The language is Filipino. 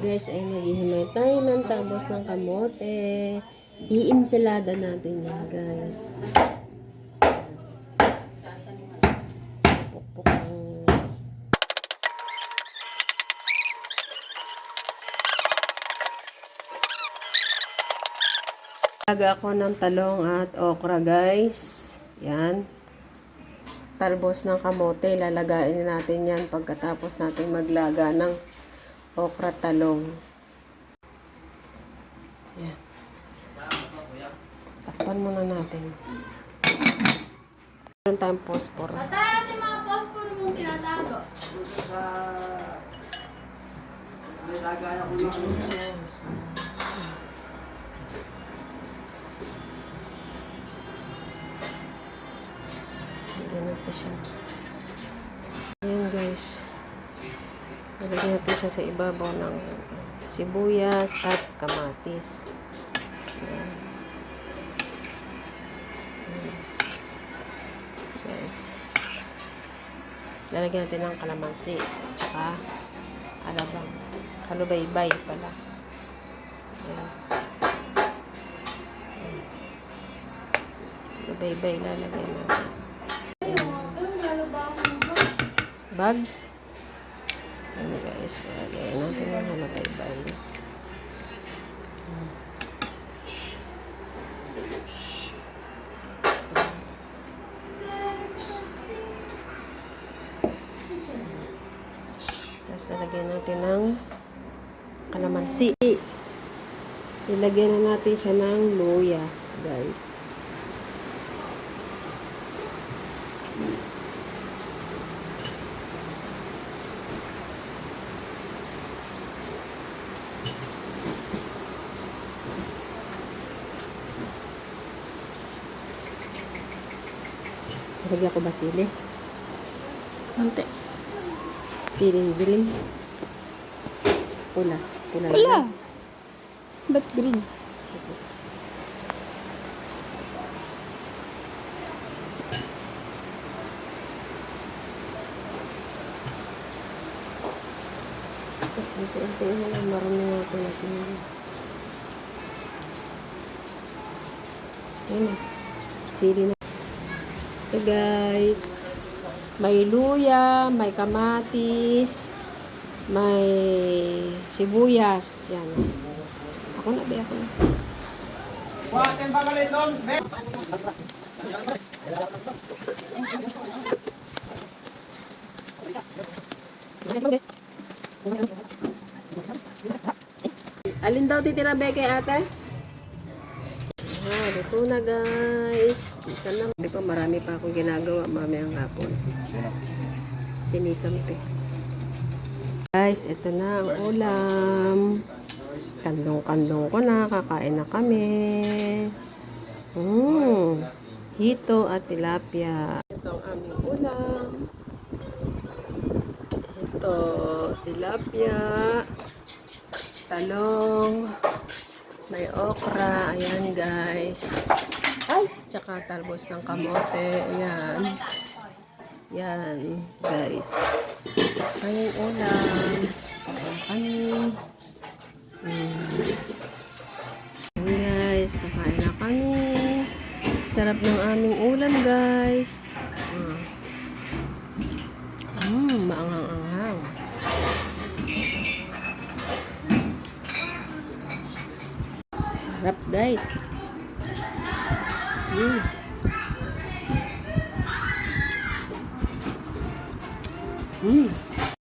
guys ay maghihimay tayo ng talbos ng kamote. Iinsalada natin yan guys. Laga ako ng talong at okra guys. Yan. Talbos ng kamote. Lalagain natin yan pagkatapos natin maglaga ng okra talong. Yan. Takpan muna natin. Meron tayong phosphor. Tayo si mga phosphor mong tinatago. Lagyan natin siya. Ayan guys. Lagyan natin siya sa ibabaw ng sibuyas at kamatis. Ayan. Guys. Lalagyan natin ng kalamansi. Tsaka alabang. Halubaybay pala. Ayan. Halubaybay lalagyan natin. Bags. Ano guys, lagyan natin yung halabay-bay. Tapos lalagyan natin ng kalamansi. Ilagyan na natin siya ng luya, guys. Lagyan ko ba sili? Konti. Siling green. Pula. Pula. Wala. Ba't green? Sige. Tapos unti-unti na lang marami natin na sili. Ayun na. Sili na. Ito guys. May luya, may kamatis, may sibuyas. Yan. Ako na, be, ako na. Alin daw titira be kay ate? Ah, luto na guys. Isa lang. Di pa marami pa akong ginagawa mamayang hapon. Sinikam pe. Guys, ito na ang ulam. Kandong-kandong ko na. Kakain na kami. Mm. Hito at tilapia. Ito ang aming ulam. Ito, tilapia. Talong. May okra. Ayan, guys. Tsaka talbos ng kamote. Ayan. Yan, guys. Kayong ulam. Kami. Mm. Ayan, guys. Kakain na kami. Sarap ng aming ulam, guys. Mm. Mm, maanghang-anghang. Sarap, guys. Mm. Mm.